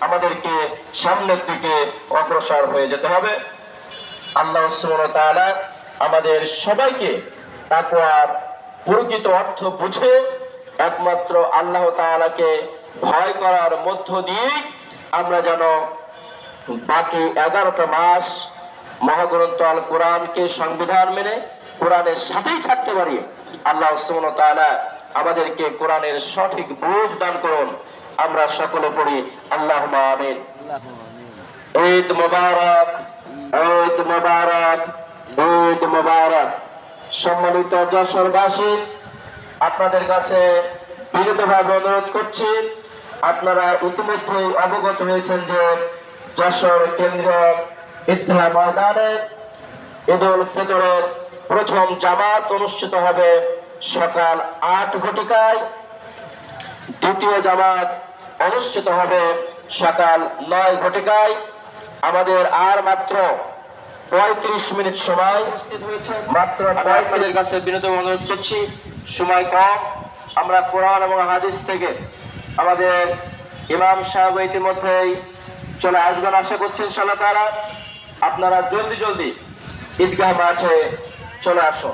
আমাদেরকে সামনের দিকে অগ্রসর হয়ে যেতে হবে। আল্লাহ আমাদের সবাইকে তাকওয়ার প্রকৃত অর্থ বুঝে একমাত্র আল্লাহ তাআলাকে ভয় করার মধ্য দিয়ে আমরা যেন বাকি এগারোটা মাস মহাগ্রন্থ আল কোরআনকে সংবিধান মেনে কোরআনের সাথেই থাকতে পারি। আল্লাহ তাআলা আমাদেরকে কোরআনের সঠিক বুঝ দান করুন। আমরা সকলে পড়ি আল্লাহ আমিন। ঈদ মোবারক ঈদ মোবারক ঈদ মোবারক। সম্মানিত যশোরবাসী, আপনাদের কাছে বিনীতভাবে অনুরোধ করছি, আপনারা ইতিমধ্যেই অবগত হয়েছেন যে যশোর কেন্দ্রীয় ইসলাম ঈদ উল ফিতরের প্রথম জামাত অনুষ্ঠিত হবে। সকাল আট ঘটিকায় দ্বিতীয় জামাত অনুষ্ঠিত হবে সকাল নয় ঘটিকায়। আমাদের আর মাত্র পঁয়ত্রিশ মিনিট সময়। মাত্র পঁয়ত্রিশের কাছে বিনোদ অনুরোধ করছি সময় কম। আমরা কোরআন এবং হাদিস থেকে আমাদের ইমাম সাহেব ইতিমধ্যেই চলে আসবেন। আশা করছেন ইনশাল্লাহ তারা আপনারা জলদি জলদি ঈদগাহ মাঠে চলে আসো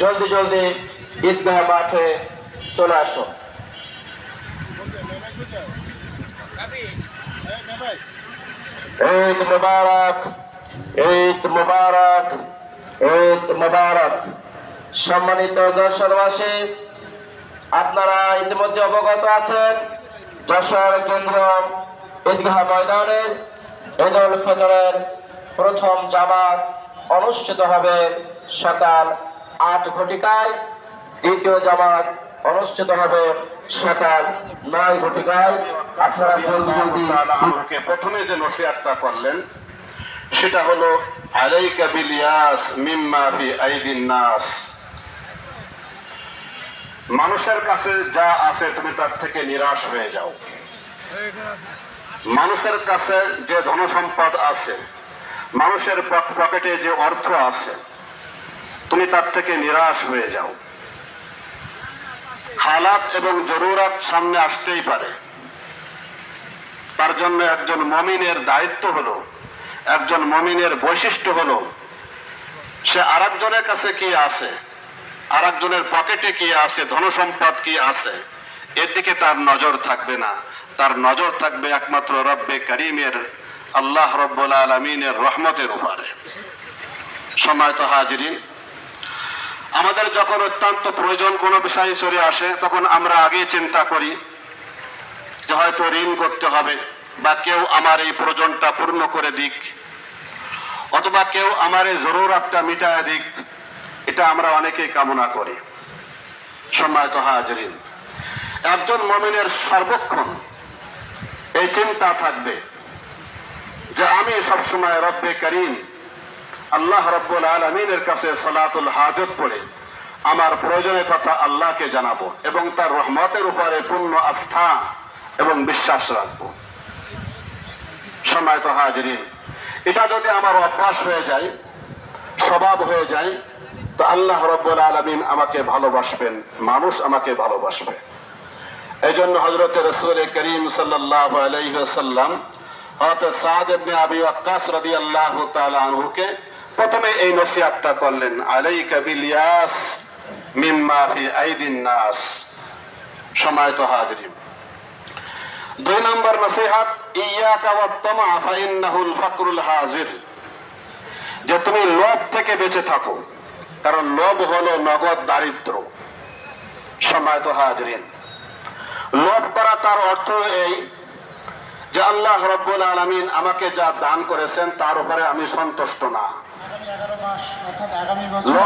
জলদি জলদি ঈদগাহ মাঠে চলে আসো। ঈদ মুবারক ঈদ মুবারক ঈদ মুবারক। সম্মানিত দর্শনবাসী, আপনারা ইতিমধ্যে অবগত আছেন, যশোর কেন্দ্র ঈদগাহ ময়দানে ঈদ উল ফিতরের প্রথম জামাত অনুষ্ঠিত হবে সকাল আট ঘটিকায়। দ্বিতীয় জামাত অনুষ্ঠিত হবে সকাল নয় ঘটিকায় প্রথমে যে নসিহাতটা করলেন, সেটা হলো, আলাইকা বিল মিম্মা ফি আইদিন নাস। মানুষের কাছে যা আছে তুমি তার থেকে নিরাশ হয়ে যাও। মানুষের কাছে যে ধনসম্পদ আছে, মানুষের পকেটে যে অর্থ আছে, তুমি তার থেকে নিরাশ হয়ে যাও। হালাত এবং জরুরাত সামনে আসতেই পারে। তার জন্য একজন মমিনের দায়িত্ব হলো, একজন মমিনের বৈশিষ্ট্য হলো, সে আরেকজনের কাছে কি আছে, আরেকজনের পকেটে কি আছে, ধনসম্পদ কি আছে, এর দিকে তার নজর থাকবে না। তার নজর থাকবে একমাত্র রব্বে করিমের, আল্লাহ রব্বুল আলমিনের রহমতের উপরে। সময় তো হাজিরিন আমাদের যখন অত্যন্ত প্রয়োজন কোনো বিষয় চলে আসে, তখন আমরা আগে চিন্তা করি যে হয়তো ঋণ করতে হবে, বা কেউ আমার এই প্রয়োজনটা পূর্ণ করে দিক, অথবা কেউ আমার এই জরুরাতটা মিটায় দিক। এটা আমরা অনেকেই কামনা করি। সম্মানিত হাজরিন, একজন মমিনের সর্বক্ষণ এই চিন্তা থাকবে যে আমি সবসময় রব্বে করিম আল্লাহ রব্বুল আলমিনের কাছে সালাতুল হাজত পড়ে। আমার প্রয়োজনের কথা আল্লাহকে জানাব এবং তার রহমতের উপরে পূর্ণ আস্থা এবং বিশ্বাস রাখব। সময় তো হাজরিন, এটা যদি আমার অভ্যাস হয়ে যায়, স্বভাব হয়ে যায়, তো আল্লাহ রব্বুল আলমিন আমাকে ভালোবাসবেন, মানুষ আমাকে ভালোবাসবে। এই জন্য হজরত রসুল করিম সাল্লাহ আলাইসাল্লাম হয়তো সাদ আবি ওয়াক্কাস রাদিয়াল্লাহু তাআলা আনহুকে প্রথমে এই নসিহতটা করলেন, আলাইকা বিল ইয়াস মিম্মা ফি আইদিন নাস। সময় তো হাজরিন, দুই নম্বর নসিহাত ইয়াকা ওয়াত্তামা ফাইন্নাহুল ফাকরুল হাজির। যে তুমি লোভ থেকে বেঁচে থাকো, কারণ লোভ হলো নগদ দারিদ্র। সময় তো হাজরিন, লোভ করা তার অর্থ এই যে আল্লাহ রব্বুল আলমিন আমাকে যা দান করেছেন তার উপরে আমি সন্তুষ্ট না। মাস অর্থাৎ আগামী বছর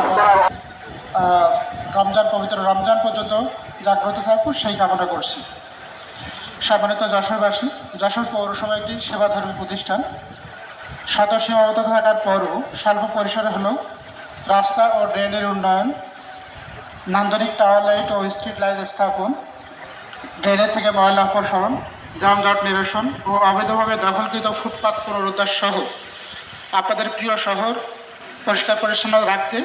রমজান পবিত্র রমজান পর্যন্ত জাগ্রত থাকুক সেই কামনা করছি। সম্মানিত যশোরবাসী, যশোর পৌরসভা একটি সেবাধর্মী প্রতিষ্ঠান। শত সীমাবদ্ধ থাকার পরও স্বল্প পরিসরে হলেও রাস্তা ও ড্রেনের উন্নয়ন, নান্দনিক টাওয়ার লাইট ও স্ট্রিট লাইট স্থাপন, ড্রেনের থেকে ময়লা অপসারণ, যানজট নিরসন ও অবৈধভাবে দখলকৃত ফুটপাত পুনরুদ্ধার সহ। আপনাদের প্রিয় শহর পরিষ্কার পরিচ্ছন্ন রাখতে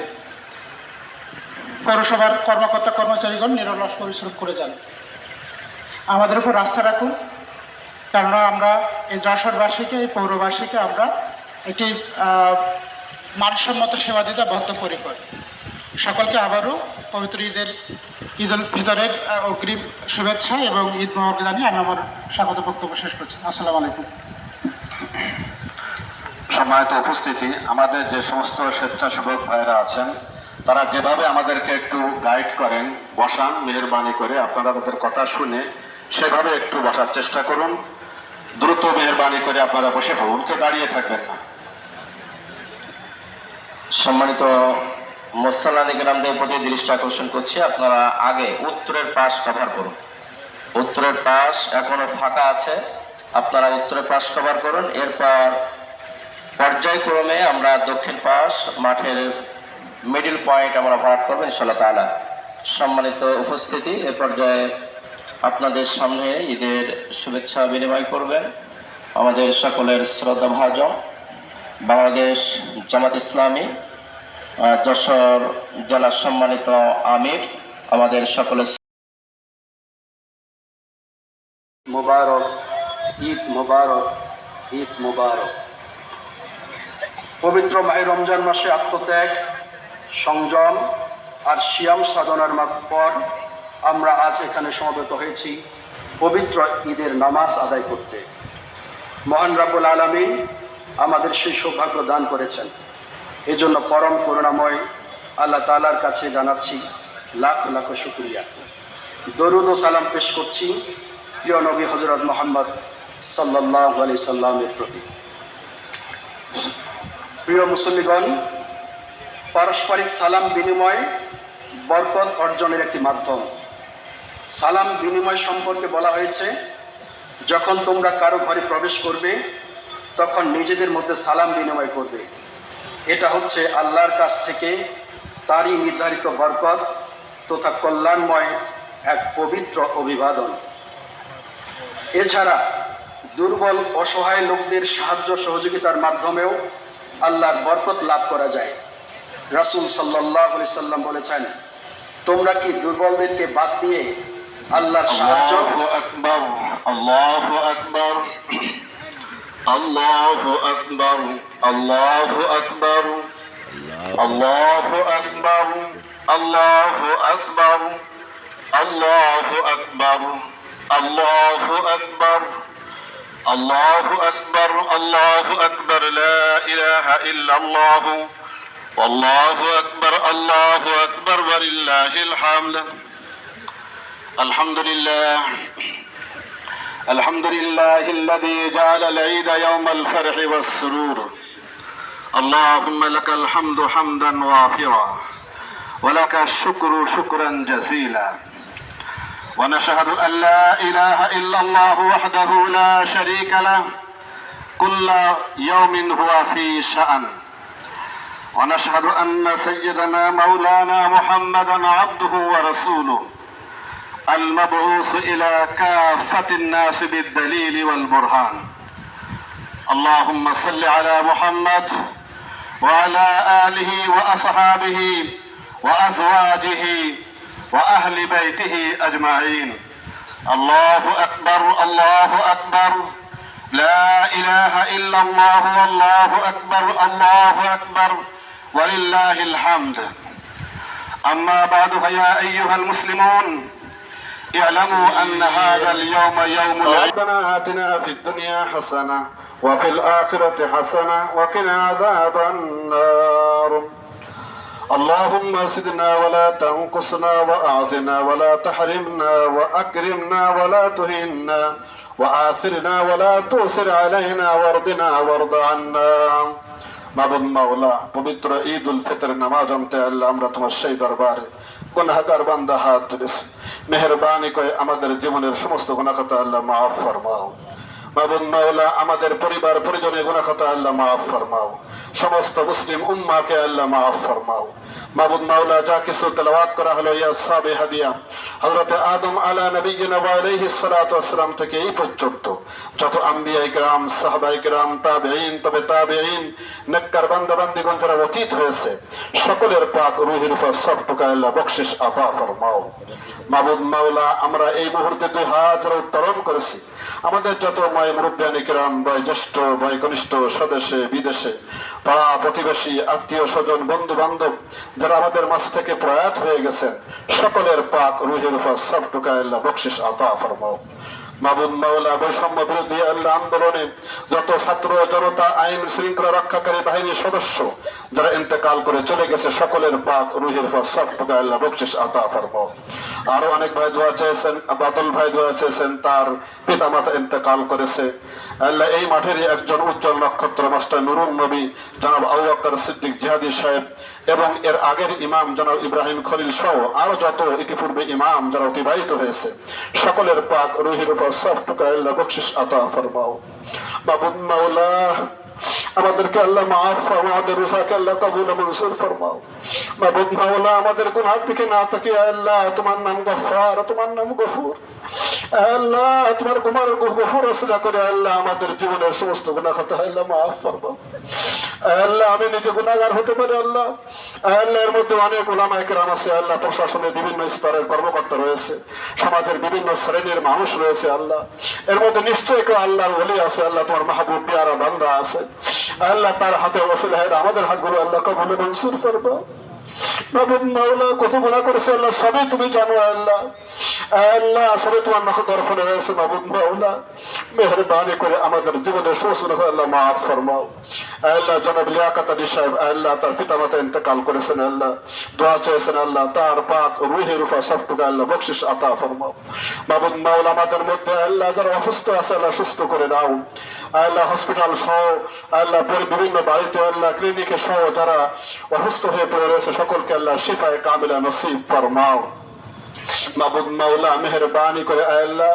পৌরসভার কর্মকর্তা কর্মচারীগণ নিরলস পরিশ্রম করে যান। আমাদের উপর রাস্তা রাখুন, কেননা আমরা এই যশোরবাসীকে, এই পৌরবাসীকে আমরা একটি মানসম্মত সেবা দিতে বদ্ধপরিকর। সকলকে আবারও পবিত্র ঈদের, ঈদ উল ফিতরের অগ্রিম শুভেচ্ছা এবং ঈদ মোবারক জানিয়ে আমি আমার স্বাগত বক্তব্য শেষ করছি। আসসালামু আলাইকুম। সম্মানিত উপস্থিতি, আমাদের যে সমস্ত স্বেচ্ছাসেবক ভাইরা আছেন, তারা যেভাবে আমাদেরকে একটু গাইড করেন, বসান, মেহরবানি করে, আপনারা তাদের কথা শুনে সেভাবে একটু বসার চেষ্টা করুন। দ্রুত মেহরবানি করে আপনারা বসে পড়ুন কেউ দাঁড়িয়ে থাকবেন না। সম্মানিত মোসাল্লানি গ্রামদের প্রতি দৃষ্টি আকর্ষণ করছি, আপনারা আগে উত্তরের পাশ কভার করুন। উত্তরের পাশ এখনও ফাঁকা আছে, আপনারা উত্তরের পাশ কভার করুন, এরপর পর্যায়ক্রমে আমরা দক্ষিণ পাশ মাঠের মিডিল পয়েন্ট আমরা ভরাট করব ইনশাল্লাহ তালা সম্মানিত উপস্থিতি, এ পর্যায়ে আপনাদের সামনে ঈদের শুভেচ্ছা বিনিময় করবেন আমাদের সকলের শ্রদ্ধা ভাজন বাংলাদেশ জামাত ইসলামী যশোর জেলার সম্মানিত আমির, আমাদের সকলের মোবারক, ঈদ মোবারক ঈদ মোবারক। পবিত্র মাহে রমজান মাসে আত্মত্যাগ, সংযম আর শিয়াম সাধনার পর আমরা আজ এখানে সমবেত হয়েছি পবিত্র ঈদের নামাজ আদায় করতে। মহান রাবুল আলমিন আমাদের সেই সৌভাগ্য দান করেছেন। এজন্য পরম করুণাময় আল্লাহ তালার কাছে জানাচ্ছি লাখ লাখ শুক্রিয়া। দরুদ ও সালাম পেশ করছি প্রিয় নবী হজরত মোহাম্মদ সাল্লাহ আলি সাল্লামের প্রতি। প্রিয় মুসল্লিগণ, পারস্পরিক সালাম বিনিময় বরকত অর্জনের একটি মাধ্যম। সালাম বিনিময় সম্পর্কে বলা হয়েছে, যখন তোমরা কারও ঘরে প্রবেশ করবে, তখন নিজেদের মধ্যে সালাম বিনিময় করবে। এটা হচ্ছে আল্লাহর কাছ থেকে তারই নির্ধারিত বরকত তথা কল্যাণময় এক পবিত্র অভিবাদন। এছাড়া দুর্বল, অসহায় লোকদের সাহায্য সহযোগিতার মাধ্যমেও আল্লাহর বরকত লাভ করা যায়। রাসুল সাল্লাহ সাল্লাম বলেছেন তোমরা কি দুর্বলদেরকে বাদ দিয়ে আল্লাহর সাহায্য আকবর আল্লাহ আকবর আল্লাহ আকবর আল্লাহ আকবর আল্লাহ আকবর আল্লাহ আকবর আল্লাহ আকবর আল্লাহ আকবর الله أكبر الله أكبر لا إله إلا الله. والله أكبر الله أكبر ولله الحمد. الحمد لله. الحمد لله الذي جعل العيد يوم الفرح والسرور. اللهم لك الحمد حمدا وافرا ولك الشكر شكرا جزيلا. ونشهد أن لا إله إلا الله وحده لا شريك له. كل يوم هو في شأن. ونشهد أن سيدنا مولانا محمدا عبده ورسوله المبعوث إلى كافة الناس بالدليل والبرهان. اللهم صل على محمد وعلى آله وأصحابه وأزواجه وأهل بيته أجمعين. الله أكبر الله أكبر. لا إله إلا الله والله أكبر الله أكبر. ولله الحمد. أما بعد فيا أيها المسلمون اعلموا أن هذا اليوم يوم ربنا آتنا في الدنيا حسنة وفي الآخرة حسنة وقنا عذاب النار. اللهم زدنا ولا تنقصنا وأعطنا ولا تحرمنا وأكرمنا ولا تهنا وآثرنا ولا تؤثر علينا وارضنا وارض عنا মাবুদ মাওলা পবিত্র ঈদ উল ফিতর নামাজ আনতে আল্লাহ আমরা তোমার সেই দরবারে গুনাহগার বান্দা হাত তুলেছি মেহরবানি করে আমাদের জীবনের সমস্ত গুনাহতা আল্লাহ মাফ ফরমাও মাবুদ মাওলা আমাদের পরিবার পরিজনের গুনাহতা আল্লাহ মাফ ফরমাও সমস্ত মুসলিম উম্মাকে আল্লাহ মাফ ফরমাও। মাবুদ মাওলা, যা কিছু তেলাওয়াত করা হলো, ইয়া সাবে হাদিয়া। হযরত আদম আলা নবিয়িনা ওয়া সালাতু ওয়াসসালাম থেকে এই পর্যন্ত যত আম্বিয়া ইকরাম, সাহাবা ইকরাম, তাবেঈন, তবে তাবেঈন, নেককার বান্দা বান্দিগণ যারা অতীত হয়েছে, সকলের পাক রুহের উপর সব টুকা আল্লাহ বকশিস আতা ফরমাও। মাবুদ মাওলা, আমরা এই মুহূর্তে দুই হাত উত্তোলন করেছি। আমাদের যত মায় মুরব্বিয়ানি কিরাম বয়োজ্যেষ্ঠ বয়কনিষ্ঠ স্বদেশে, বিদেশে, পাড়া প্রতিবেশী, আত্মীয় স্বজন বন্ধু বান্ধব যারা আমাদের মাছ থেকে প্রয়াত হয়ে গেছেন, সকলের পাক রুহের উপর সব টুকা আল্লাহ বকশিস আতা ফরমাও। মাবুদ মাওলা বৈষম্য বিরোধী আল্লাহ আন্দোলনে যত ছাত্র, জনতা, আইন শৃঙ্খলা রক্ষাকারী বাহিনীর সদস্য, যারা ইন্তেকাল করে চলে গেছে, সকলের পাক রুহের পর সব আল্লাহ বকশিস আতা ফরমাও। আরও অনেক ভাই দোয়া চেয়েছেন, বাতল ভাই দোয়া চেয়েছেন, তার পিতা মাতা ইন্তেকাল করেছে। আল্লাহ এই মাঠেরই একজন উজ্জ্বল নক্ষত্র, মাস্টার নুরুন নবী, জনাব আবু সিদ্দিক জিহাদি সাহেব, এবং এর আগের ইমাম জনাব ইব্রাহিম খলিল সহ আরও যত ইতিপূর্বে ইমাম যারা অতিবাহিত হয়েছে, সকলের পাক রুহির উপর সব টুকা আল্লাহ বকশিস আতা ফরমাও। বাবুদ মাওলা আমাদেরকে আল্লাহ মাফ ফরমাও আমাদের রুসাকে আল্লাহ কবুল মনসুর ফরমাও। মাবুদ মাওলা আমাদের কোন হাত দিকে না তাকিয়ে আল্লাহ, তোমার নাম গফার তোমার নাম গফুর। আল্লাহ, তোমার গফুর আসলা করে আল্লাহ, আমাদের জীবনের সমস্ত আল্লাহ, মাফ ফরমাও। আল্লাহ, আমি নিজে গুণাগার হতে পারি আল্লাহ। মধ্যে অনেক একরাম আছে আল্লাহ, প্রশাসনের বিভিন্ন স্তরের কর্মকর্তা রয়েছে, সমাজের বিভিন্ন শ্রেণির মানুষ রয়েছে আল্লাহ। এর মধ্যে নিশ্চয়ই কেউ আল্লাহর ওলি আছে আল্লাহ, তোমার মাহবুব, পিয়ারা, বান্দা আছে। আল্লাহ তার হাতে ওসিল হয় আমাদের হাতগুলো আল্লাহ কবুল মনসুর করব মাবুদ মাওলা কত গুণা করেছে আল্লাহ, সবই তুমি জানো আল্লাহ। আল্লাহ সবই তোমার নখ দর্পণে রয়েছে মাবুদ মাওলা। মেহরবানি করে আমাদের জীবনের শোষণ আল্লাহ মাফ ফরমাও। আল্লাহ জনাব লিয়াকাত আলী সাহেব আল্লাহ তার পিতা মাতা ইন্তেকাল করেছেন আল্লাহ দোয়া চেয়েছেন আল্লাহ তার পাক রুহের উপর সবটুকু আল্লাহ বকশিস আতা ফরমাও। মাবুদ মাওলা আমাদের মধ্যে আল্লাহ যারা অসুস্থ আছে, আল্লাহ সুস্থ করে দাও আল্লাহ হসপিটাল সহ আল্লাহ বিভিন্ন বাড়িতে আল্লাহ ক্লিনিকে সহ যারা অসুস্থ হয়ে পড়ে রয়েছে, সকলকে আল্লাহ শিফায় কামিলা নসিব ফরমাও। মাবুদ মাওলা মেহরবানি করে আল্লাহ,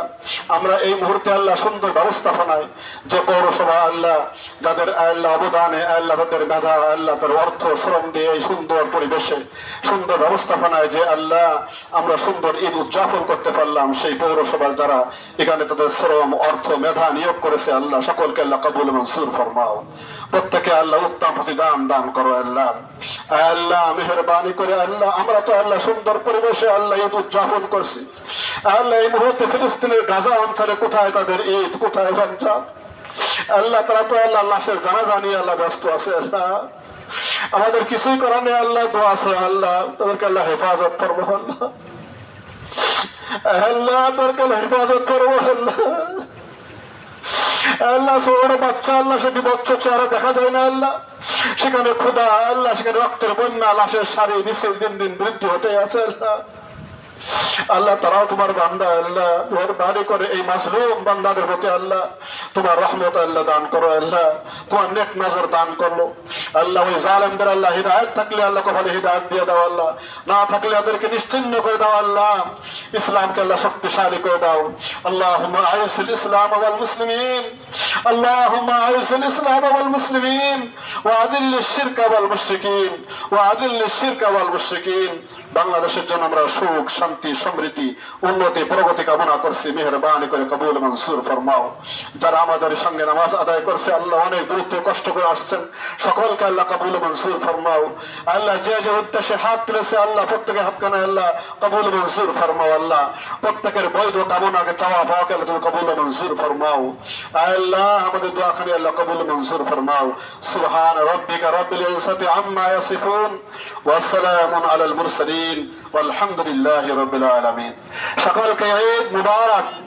আমরা এই মুহূর্তে আল্লাহ সুন্দর ব্যবস্থাপনায় যে পৌরসভা আল্লাহ, যাদের আল্লাহ অবদানে আল্লাহ তাদের মেধা আল্লাহ তার অর্থ, শ্রম দিয়ে এই সুন্দর পরিবেশে সুন্দর ব্যবস্থাপনায় যে আল্লাহ, আমরা সুন্দর ঈদ উদযাপন করতে পারলাম। সেই পৌরসভার যারা এখানে তাদের শ্রম, অর্থ, মেধা নিয়োগ করেছে আল্লাহ, সকলকে আল্লাহ কবুল মনসুর ফরমাও। প্রত্যেকে আল্লাহ উত্তম প্রতিদান দান করো আল্লাহ। আল্লাহ, মেহরবানি করে আল্লাহ, আমরা তো আল্লাহ সুন্দর পরিবেশে আল্লাহ ঈদ উদযাপন করছি। আল্লাহ এই মুহূর্তে ফিলিস্তিনের গাজা অঞ্চলে কোথায় তাদের ঈদ, কোথায় রমজান? আল্লাহ তারা তো আল্লাহ লাশের জানাজা নিয়ে আল্লাহ ব্যস্ত আছে, আল্লাহ। আমাদের কিছুই করার নেই, আল্লাহ। দোয়া আছে, আল্লাহ। তাদেরকে আল্লাহ হেফাজত করব, আল্লাহ। আল্লাহ, তাদেরকে হেফাজত করব, আল্লাহ। আল্লাহ, ছোট বাচ্চা, আল্লাহ, সে বিভৎস চেহারা দেখা যায় না, আল্লাহ। সেখানে খোদা আল্লাহ, সেখানে রক্তের বন্যা, লাশের সারি বিশেষ দিন দিন বৃদ্ধি হতে আছে, আল্লাহ। আল্লাহ তারাও তোমার বান্দা আল্লাহ তোমার বাড়ি করে এই মাসলুম বান্দাদের প্রতি আল্লাহ তোমার রহমত আল্লাহ দান করো আল্লাহ তোমার নেক নজর দান করলো আল্লাহ ওই জালেমদের আল্লাহ হৃদায়ত থাকলে আল্লাহ কপালে হৃদায়ত দিয়ে দাও আল্লাহ না থাকলে ওদেরকে নিশ্চিন্ন করে দাও আল্লাহ ইসলামকে আল্লাহ শক্তিশালী করে দাও আল্লাহ আয়ুসুল ইসলাম আওয়াল মুসলিমিন اللهم اعز الاسلام والمسلمين واذل الشرك والمشركين واذل الشرك والمشركين বাংলাদেশের জন্য আমরা সুখ, শান্তি, সমৃদ্ধি, উন্নতি, প্রগতি কামনা করছি। মেহরবানি করে কবুল মনসুর ফরমাও। যারা আমাদের সঙ্গে নামাজ আদায় করছে, আল্লাহ অনেক দূরত্বে কষ্ট করে আসছেন। সকলকে আল্লাহ কবুল মনসুর ফরমাও। আল্লাহ যে যে উদ্দেশ্যে হাত তুলেছে, আল্লাহ প্রত্যেকে হাত কানে আল্লাহ কবুল মনসুর ফরমাও। আল্লাহ প্রত্যেকের বৈধ কামনাকে চাওয়া পাওয়াকে আল্লাহ তুমি কবুল মনসুর ফরমাও। আল্লাহ আমাদের দোয়াখানি আল্লাহ কবুল মনসুর ফরমাও। সুবহান রব্বিকা রব্বিল ইজ্জাতি আম্মা ইয়াসিফুন। ওয়া সালামুন আলাল মুরসালিন। العالمين والحمد لله رب العالمين. سقال عيد مبارك.